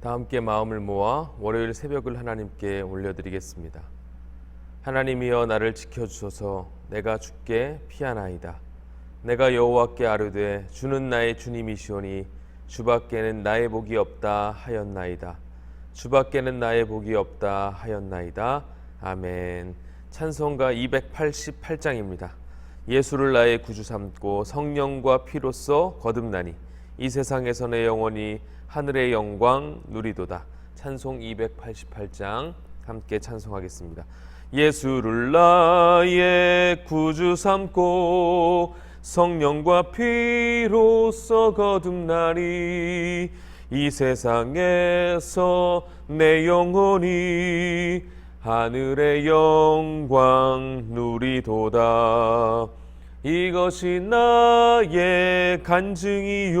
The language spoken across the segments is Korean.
다 함께 마음을 모아 월요일 새벽을 하나님께 올려드리겠습니다. 하나님이여 나를 지켜주소서 내가 주께 피하나이다. 내가 여호와께 아뢰되 주는 나의 주님이시오니 주밖에는 나의 복이 없다 하였나이다. 주밖에는 나의 복이 없다 하였나이다. 아멘. 찬송가 288장입니다. 예수를 나의 구주 삼고 성령과 피로써 거듭나니 이 세상에서 내 영혼이 하늘의 영광 누리도다. 찬송 288장 함께 찬송하겠습니다. 예수를 나의 구주 삼고 성령과 피로써 거듭나니 이 세상에서 내 영혼이 하늘의 영광 누리도다. 이것이 나의 간증이요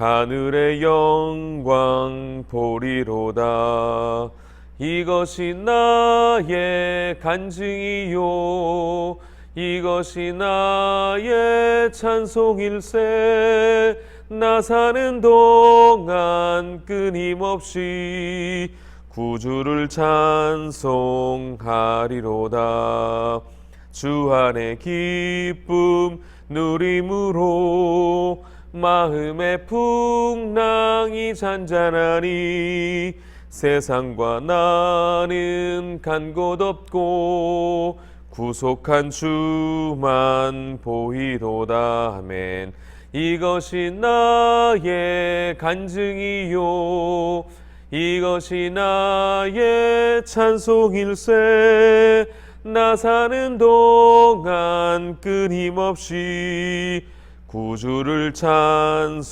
하늘의 영광 보리로다. 이것이 나의 간증이요. 이것이 나의 찬송일세. 나 사는 동안 끊임없이 구주를 찬송하리로다. 주 안의 기쁨 누림으로 마음의 풍랑이 잔잔하니 세상과 나는 간 곳 없고 구속한 주만 보이도다. 아멘. 이것이 나의 간증이요. 이것이 나의 찬송일세. 나 사는 동안 끊임없이 구주를 찬송하리로다.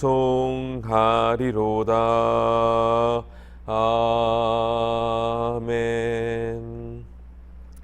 아멘.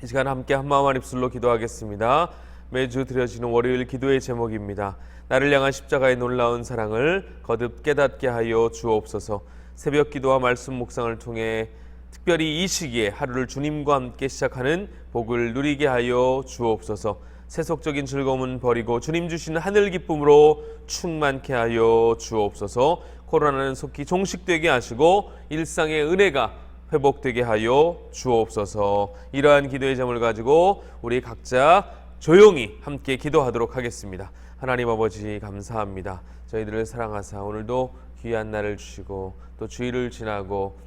이 시간 함께 한 마음 한 입술로 기도하겠습니다. 매주 드려지는 월요일 기도의 제목입니다. 나를 향한 십자가의 놀라운 사랑을 거듭 깨닫게 하여 주옵소서. 새벽 기도와 말씀 묵상을 통해 특별히 이 시기에 하루를 주님과 함께 시작하는 복을 누리게 하여 주옵소서. 세속적인 즐거움은 버리고 주님 주시는 하늘 기쁨으로 충만케 하여 주옵소서. 코로나는 속히 종식되게 하시고 일상의 은혜가 회복되게 하여 주옵소서. 이러한 기도의 점을 가지고 우리 각자 조용히 함께 기도하도록 하겠습니다. 하나님 아버지 감사합니다. 저희들을 사랑하사 오늘도 귀한 날을 주시고 또 주일을 지나고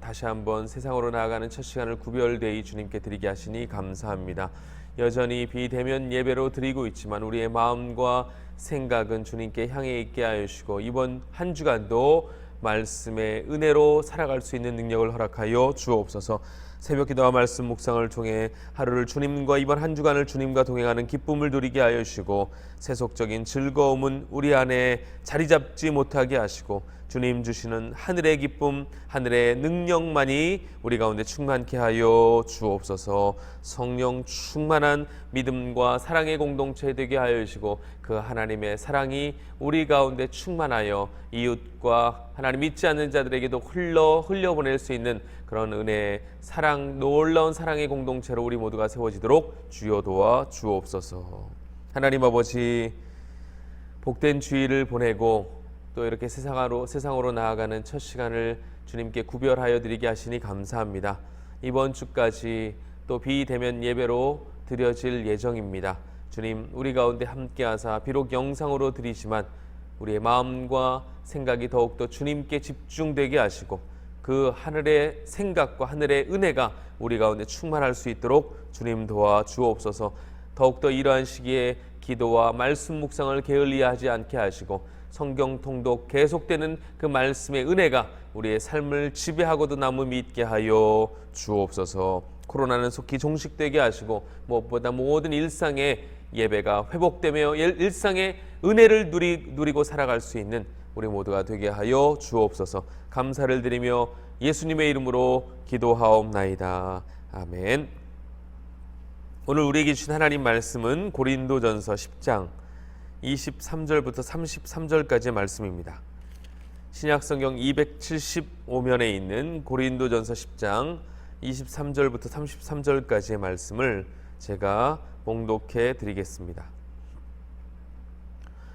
다시 한번 세상으로 나아가는 첫 시간을 구별되이 주님께 드리게 하시니 감사합니다. 여전히 비대면 예배로 드리고 있지만 우리의 마음과 생각은 주님께 향해 있게 하여 주시고 이번 한 주간도 말씀의 은혜로 살아갈 수 있는 능력을 허락하여 주옵소서. 새벽 기도와 말씀 묵상을 통해 하루를 주님과 이번 한 주간을 주님과 동행하는 기쁨을 누리게 하여 주시고 세속적인 즐거움은 우리 안에 자리 잡지 못하게 하시고 주님 주시는 하늘의 기쁨, 하늘의 능력만이 우리 가운데 충만케 하여 주옵소서. 성령 충만한 믿음과 사랑의 공동체 되게 하여 주시고 그 하나님의 사랑이 우리 가운데 충만하여 이웃과 하나님 믿지 않는 자들에게도 흘러 흘려 보낼 수 있는 그런 은혜, 사랑, 놀라운 사랑의 공동체로 우리 모두가 세워지도록 주여 도와 주옵소서. 하나님 아버지 복된 주일을 보내고 또 이렇게 세상으로 세상으로 나아가는 첫 시간을 주님께 구별하여 드리게 하시니 감사합니다. 이번 주까지 또 비대면 예배로 드려질 예정입니다. 주님 우리 가운데 함께하사 비록 영상으로 드리지만 우리의 마음과 생각이 더욱더 주님께 집중되게 하시고 그 하늘의 생각과 하늘의 은혜가 우리 가운데 충만할 수 있도록 주님 도와 주옵소서. 더욱더 이러한 시기에 기도와 말씀 묵상을 게을리하지 않게 하시고 성경 통독 계속되는 그 말씀의 은혜가 우리의 삶을 지배하고도 남음 있게 하여 주옵소서. 코로나는 속히 종식되게 하시고 무엇보다 모든 일상의 예배가 회복되며 일- 일상의 은혜를 누리, 누리고 살아갈 수 있는 우리 모두가 되게 하여 주옵소서. 감사를 드리며 예수님의 이름으로 기도하옵나이다. 아멘. 오늘 우리에게 주신 하나님 말씀은 고린도전서 10장 23절부터 33절까지의 말씀입니다. 신약성경 275면에 있는 고린도전서 10장 23절부터 33절까지의 말씀을 제가 봉독해 드리겠습니다.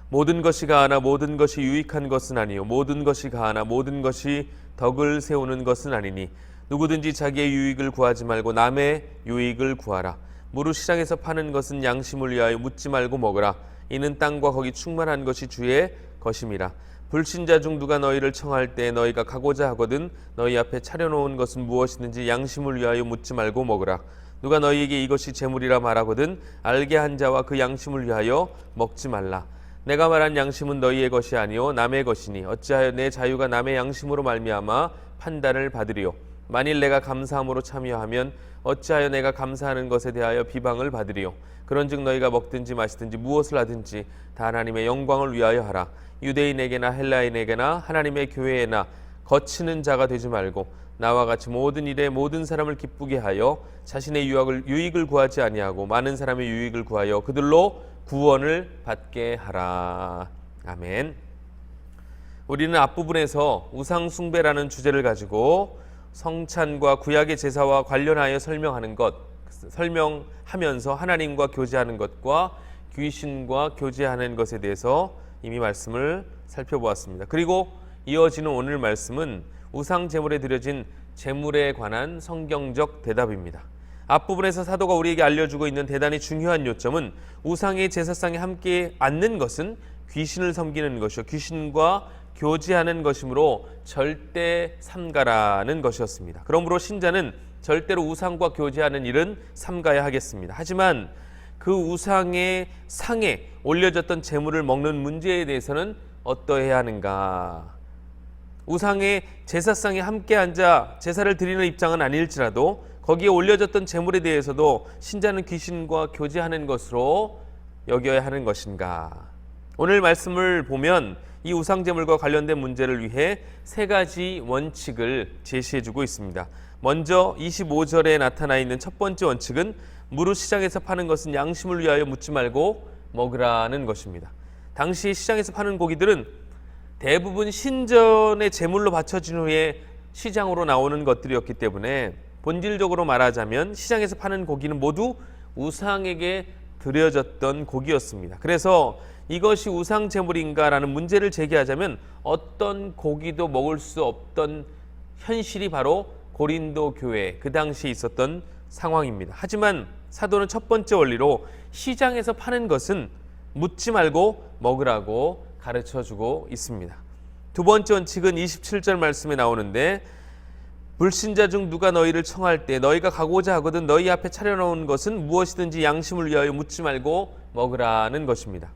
모든 것이 가하나 모든 것이 유익한 것은 아니요 모든 것이 가하나 모든 것이 덕을 세우는 것은 아니니 누구든지 자기의 유익을 구하지 말고 남의 유익을 구하라 무릇 시장에서 파는 것은 양심을 위하여 묻지 말고 먹으라 이는 땅과 거기 충만한 것이 주의 것임이라. 불신자 중 누가 너희를 청할 때 너희가 가고자 하거든 너희 앞에 차려놓은 것은 무엇이든지 양심을 위하여 묻지 말고 먹으라. 누가 너희에게 이것이 재물이라 말하거든 알게 한 자와 그 양심을 위하여 먹지 말라. 내가 말한 양심은 너희의 것이 아니요 남의 것이니 어찌하여 내 자유가 남의 양심으로 말미암아 판단을 받으리요? 만일 내가 감사함으로 참여하면 어찌하여 내가 감사하는 것에 대하여 비방을 받으리요 그런즉 너희가 먹든지 마시든지 무엇을 하든지 다 하나님의 영광을 위하여 하라 유대인에게나 헬라인에게나 하나님의 교회에나 거치는 자가 되지 말고 나와 같이 모든 일에 모든 사람을 기쁘게 하여 자신의 유익을, 유익을 구하지 아니하고 많은 사람의 유익을 구하여 그들로 구원을 받게 하라. 아멘. 우리는 앞부분에서 우상 숭배라는 주제를 가지고 성찬과 구약의 제사와 관련하여 설명하는 것, 설명하면서 하나님과 교제하는 것과 귀신과 교제하는 것에 대해서 이미 말씀을 살펴보았습니다. 그리고 이어지는 오늘 말씀은 우상 제물에 드려진 제물에 관한 성경적 대답입니다. 앞부분에서 사도가 우리에게 알려주고 있는 대단히 중요한 요점은 우상의 제사상에 함께 앉는 것은 귀신을 섬기는 것이요 귀신과 교제하는 것이므로 절대 삼가라는 것이었습니다. 그러므로 신자는 절대로 우상과 교제하는 일은 삼가야 하겠습니다. 하지만 그 우상의 상에 올려졌던 제물을 먹는 문제에 대해서는 어떠해야 하는가? 우상의 제사상에 함께 앉아 제사를 드리는 입장은 아닐지라도 거기에 올려졌던 제물에 대해서도 신자는 귀신과 교제하는 것으로 여겨야 하는 것인가? 오늘 말씀을 보면 이 우상 제물과 관련된 문제를 위해 세 가지 원칙을 제시해 주고 있습니다. 먼저 25절에 나타나 있는 첫 번째 원칙은 무릇 시장에서 파는 것은 양심을 위하여 묻지 말고 먹으라는 것입니다. 당시 시장에서 파는 고기들은 대부분 신전의 제물로 바쳐진 후에 시장으로 나오는 것들이었기 때문에 본질적으로 말하자면 시장에서 파는 고기는 모두 우상에게 드려졌던 고기였습니다. 그래서 이것이 우상 제물인가라는 문제를 제기하자면 어떤 고기도 먹을 수 없던 현실이 바로 고린도 교회 그 당시에 있었던 상황입니다. 하지만 사도는 첫 번째 원리로 시장에서 파는 것은 묻지 말고 먹으라고 가르쳐 주고 있습니다. 두 번째 원칙은 27절 말씀에 나오는데 불신자 중 누가 너희를 청할 때 너희가 가고자 하거든 너희 앞에 차려놓은 것은 무엇이든지 양심을 위하여 묻지 말고 먹으라는 것입니다.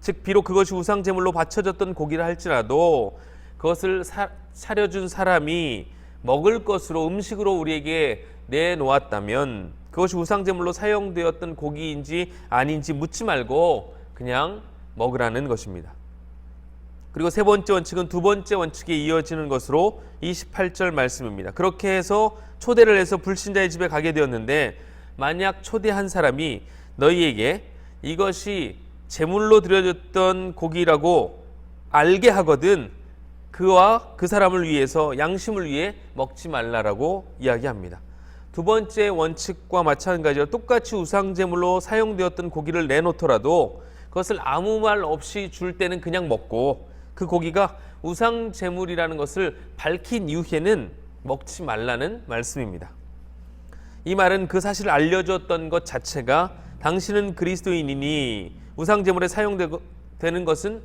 즉 비록 그것이 우상 제물로 바쳐졌던 고기라 할지라도 그것을 사, 차려준 사람이 먹을 것으로 음식으로 우리에게 내놓았다면 그것이 우상 제물로 사용되었던 고기인지 아닌지 묻지 말고 그냥 먹으라는 것입니다. 그리고 세 번째 원칙은 두 번째 원칙에 이어지는 것으로 28절 말씀입니다. 그렇게 해서 초대를 해서 불신자의 집에 가게 되었는데 만약 초대한 사람이 너희에게 이것이 제물로 드려졌던 고기라고 알게 하거든 그와 그 사람을 위해서 양심을 위해 먹지 말라라고 이야기합니다. 두 번째 원칙과 마찬가지로 똑같이 우상 제물로 사용되었던 고기를 내놓더라도 그것을 아무 말 없이 줄 때는 그냥 먹고 그 고기가 우상 제물이라는 것을 밝힌 이후에는 먹지 말라는 말씀입니다. 이 말은 그 사실을 알려줬던 것 자체가 당신은 그리스도인이니 우상 제물에 사용되는 것은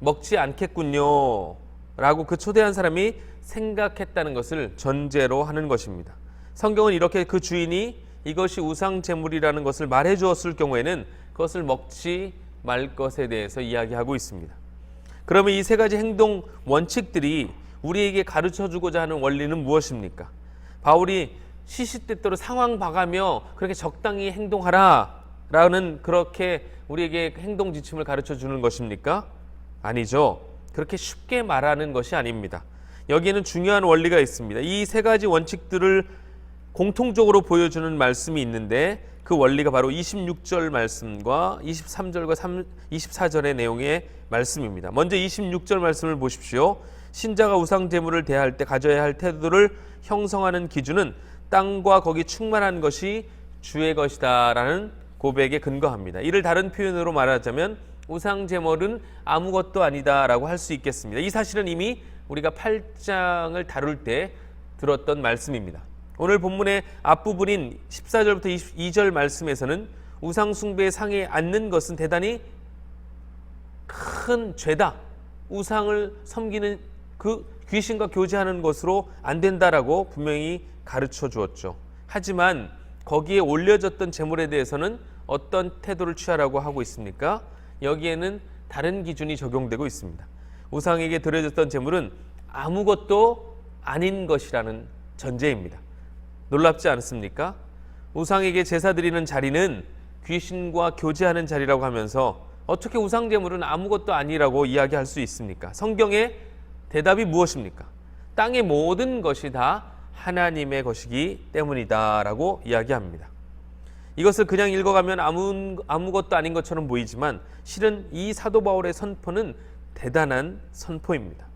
먹지 않겠군요. 라고 그 초대한 사람이 생각했다는 것을 전제로 하는 것입니다. 성경은 이렇게 그 주인이 이것이 우상 제물이라는 것을 말해 주었을 경우에는 그것을 먹지 말 것에 대해서 이야기하고 있습니다. 그러면 이 세 가지 행동 원칙들이 우리에게 가르쳐 주고자 하는 원리는 무엇입니까? 바울이 시시때때로 상황 봐가며 그렇게 적당히 행동하라 라는 그렇게 우리에게 행동 지침을 가르쳐 주는 것입니까? 아니죠. 그렇게 쉽게 말하는 것이 아닙니다. 여기에는 중요한 원리가 있습니다. 이 세 가지 원칙들을 공통적으로 보여주는 말씀이 있는데 그 원리가 바로 26절 말씀과 23절과 24절의 내용의 말씀입니다. 먼저 26절 말씀을 보십시오. 신자가 우상 제물을 대할 때 가져야 할 태도를 형성하는 기준은 땅과 거기 충만한 것이 주의 것이다라는 고백에 근거합니다. 이를 다른 표현으로 말하자면 우상 제물은 아무것도 아니다라고 할 수 있겠습니다. 이 사실은 이미 우리가 8장을 다룰 때 들었던 말씀입니다. 오늘 본문의 앞부분인 14절부터 22절 말씀에서는 우상 숭배의 상에 앉는 것은 대단히 큰 죄다. 우상을 섬기는 그 귀신과 교제하는 것으로 안 된다라고 분명히 가르쳐 주었죠. 하지만 거기에 올려졌던 제물에 대해서는 어떤 태도를 취하라고 하고 있습니까? 여기에는 다른 기준이 적용되고 있습니다. 우상에게 드려졌던 제물은 아무것도 아닌 것이라는 전제입니다. 놀랍지 않습니까? 우상에게 제사 드리는 자리는 귀신과 교제하는 자리라고 하면서 어떻게 우상 제물은 아무것도 아니라고 이야기할 수 있습니까? 성경의 대답이 무엇입니까? 땅의 모든 것이 다 하나님의 것이기 때문이다라고 이야기합니다. 이것을 그냥 읽어가면 아무, 아무것도 아닌 것처럼 보이지만 실은 이 사도 바울의 선포는 대단한 선포입니다.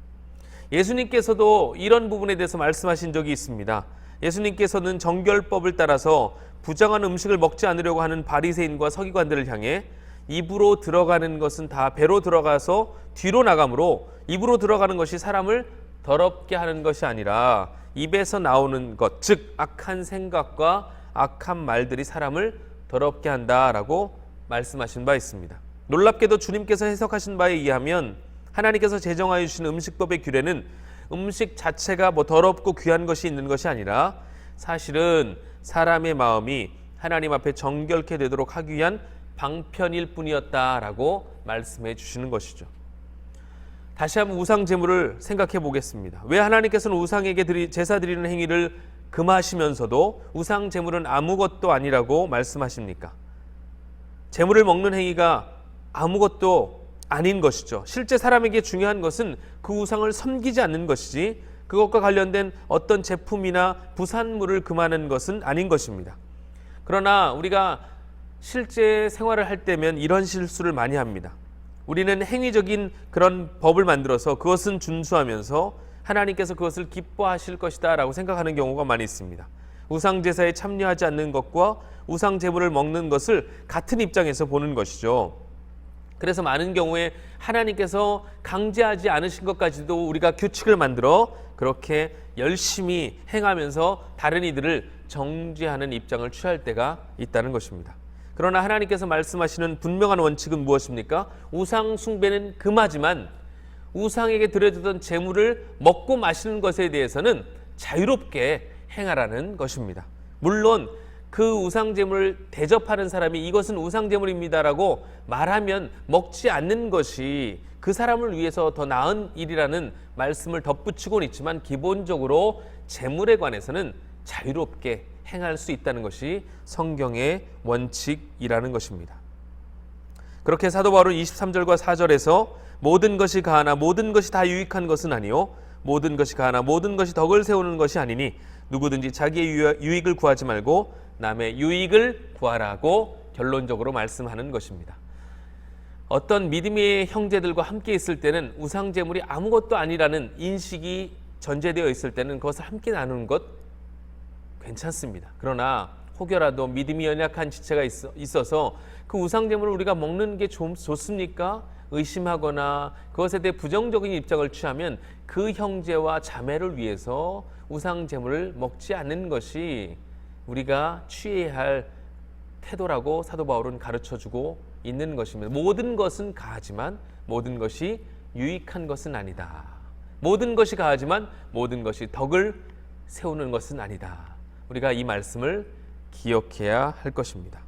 예수님께서도 이런 부분에 대해서 말씀하신 적이 있습니다. 예수님께서는 정결법을 따라서 부정한 음식을 먹지 않으려고 하는 바리새인과 서기관들을 향해 입으로 들어가는 것은 다 배로 들어가서 뒤로 나가므로 입으로 들어가는 것이 사람을 더럽게 하는 것이 아니라 입에서 나오는 것, 즉 악한 생각과 악한 말들이 사람을 더럽게 한다라고 말씀하신 바 있습니다. 놀랍게도 주님께서 해석하신 바에 의하면 하나님께서 제정하여 주신 음식법의 규례는 음식 자체가 뭐 더럽고 귀한 것이 있는 것이 아니라 사실은 사람의 마음이 하나님 앞에 정결케 되도록 하기 위한 방편일 뿐이었다라고 말씀해 주시는 것이죠. 다시 한번 우상 제물을 생각해 보겠습니다. 왜 하나님께서는 우상에게 드리, 제사 드리는 행위를 금하시면서도 우상 제물은 아무것도 아니라고 말씀하십니까? 제물을 먹는 행위가 아무것도 아닌 것이죠. 실제 사람에게 중요한 것은 그 우상을 섬기지 않는 것이지 그것과 관련된 어떤 제품이나 부산물을 금하는 것은 아닌 것입니다. 그러나 우리가 실제 생활을 할 때면 이런 실수를 많이 합니다. 우리는 행위적인 그런 법을 만들어서 그것은 준수하면서 하나님께서 그것을 기뻐하실 것이다 라고 생각하는 경우가 많이 있습니다. 우상 제사에 참여하지 않는 것과 우상 제물을 먹는 것을 같은 입장에서 보는 것이죠. 그래서 많은 경우에 하나님께서 강제하지 않으신 것까지도 우리가 규칙을 만들어 그렇게 열심히 행하면서 다른 이들을 정죄하는 입장을 취할 때가 있다는 것입니다. 그러나 하나님께서 말씀하시는 분명한 원칙은 무엇입니까? 우상 숭배는 금하지만 우상에게 드려지던 재물을 먹고 마시는 것에 대해서는 자유롭게 행하라는 것입니다. 물론 그 우상 제물을 대접하는 사람이 이것은 우상 제물입니다라고 말하면 먹지 않는 것이 그 사람을 위해서 더 나은 일이라는 말씀을 덧붙이고는 있지만 기본적으로 제물에 관해서는 자유롭게 행할 수 있다는 것이 성경의 원칙이라는 것입니다. 그렇게 사도 바울은 23절과 4절에서 모든 것이 가하나 모든 것이 다 유익한 것은 아니요 모든 것이 가하나 모든 것이 덕을 세우는 것이 아니니 누구든지 자기의 유익을 구하지 말고 남의 유익을 구하라고 결론적으로 말씀하는 것입니다. 어떤 믿음의 형제들과 함께 있을 때는 우상 제물이 아무것도 아니라는 인식이 전제되어 있을 때는 그것을 함께 나누는 것 괜찮습니다. 그러나 혹여라도 믿음이 연약한 지체가 있어, 서그 우상 제물을 우리가 먹는 게 좋, 좋습니까? 의심하거나 그것에 대해 부정적인 입장을 취하면 그 형제와 자매를 위해서 우상 제물을 먹지 않는 것이 우리가 취해야 할 태도라고 사도 바울은 가르쳐 주고 있는 것입니다. 모든 것은 가하지만 모든 것이 유익한 것은 아니다. 모든 것이 가하지만 모든 것이 덕을 세우는 것은 아니다. 우리가 이 말씀을 기억해야 할 것입니다.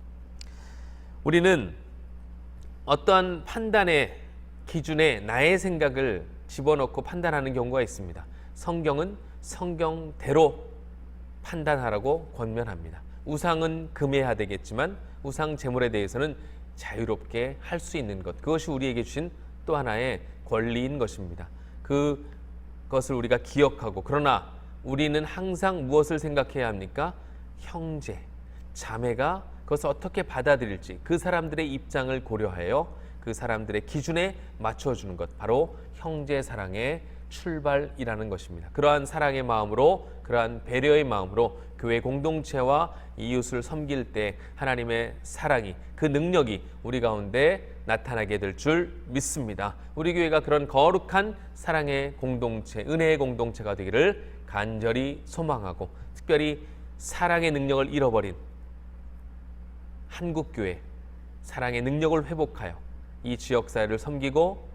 우리는 어떠한 판단의 기준에 나의 생각을 집어넣고 판단하는 경우가 있습니다. 성경은 성경대로 판단하라고 권면합니다. 우상은 금해야 되겠지만 우상 제물에 대해서는 자유롭게 할 수 있는 것 그것이 우리에게 주신 또 하나의 권리인 것입니다. 그것을 우리가 기억하고 그러나 우리는 항상 무엇을 생각해야 합니까? 형제, 자매가 그것을 어떻게 받아들일지 그 사람들의 입장을 고려하여 그 사람들의 기준에 맞춰주는 것 바로 형제 사랑의 출발이라는 것입니다. 그러한 사랑의 마음으로 그러한 배려의 마음으로 교회 공동체와 이웃을 섬길 때 하나님의 사랑이 그 능력이 우리 가운데 나타나게 될 줄 믿습니다. 우리 교회가 그런 거룩한 사랑의 공동체, 은혜의 공동체가 되기를 간절히 소망하고 특별히 사랑의 능력을 잃어버린 한국 교회 사랑의 능력을 회복하여 이 지역 사회를 섬기고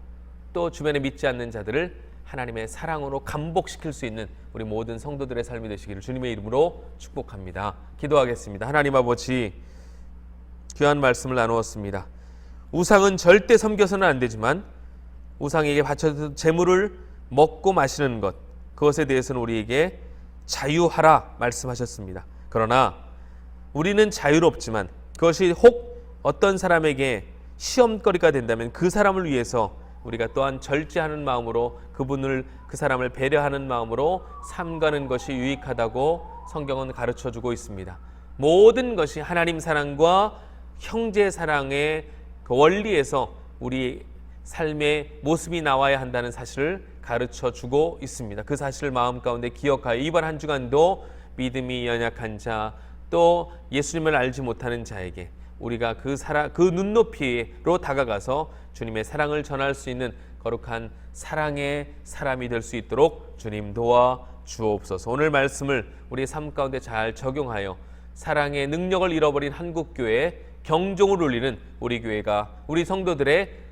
또 주변에 믿지 않는 자들을 하나님의 사랑으로 감복시킬 수 있는 우리 모든 성도들의 삶이 되시기를 주님의 이름으로 축복합니다. 기도하겠습니다. 하나님 아버지 귀한 말씀을 나누었습니다. 우상은 절대 섬겨서는 안 되지만 우상에게 바쳐진 재물을 먹고 마시는 것 그것에 대해서는 우리에게 자유하라 말씀하셨습니다. 그러나 우리는 자유롭지만 그것이 혹 어떤 사람에게 시험거리가 된다면 그 사람을 위해서 우리가 또한 절제하는 마음으로 그분을 그 사람을 배려하는 마음으로 삼가는 것이 유익하다고 성경은 가르쳐 주고 있습니다. 모든 것이 하나님 사랑과 형제 사랑의 그 원리에서 우리 삶의 모습이 나와야 한다는 사실을 가르쳐 주고 있습니다. 그 사실을 마음 가운데 기억하여 이번 한 주간도 믿음이 연약한 자, 또 예수님을 알지 못하는 자에게 우리가 그 사랑 그 눈높이로 다가가서 주님의 사랑을 전할 수 있는 거룩한 사랑의 사람이 될 수 있도록 주님 도와 주옵소서. 오늘 말씀을 우리 삶 가운데 잘 적용하여 사랑의 능력을 잃어버린 한국 교회에 경종을 울리는 우리 교회가 우리 성도들의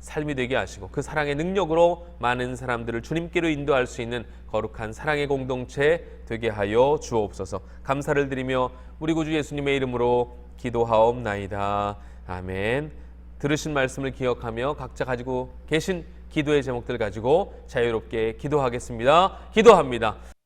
삶이 되게 하시고 그 사랑의 능력으로 많은 사람들을 주님께로 인도할 수 있는 거룩한 사랑의 공동체 되게 하여 주옵소서. 감사를 드리며 우리 구주 예수님의 이름으로 기도하옵나이다. 아멘. 들으신 말씀을 기억하며 각자 가지고 계신 기도의 제목들 가지고 자유롭게 기도하겠습니다. 기도합니다.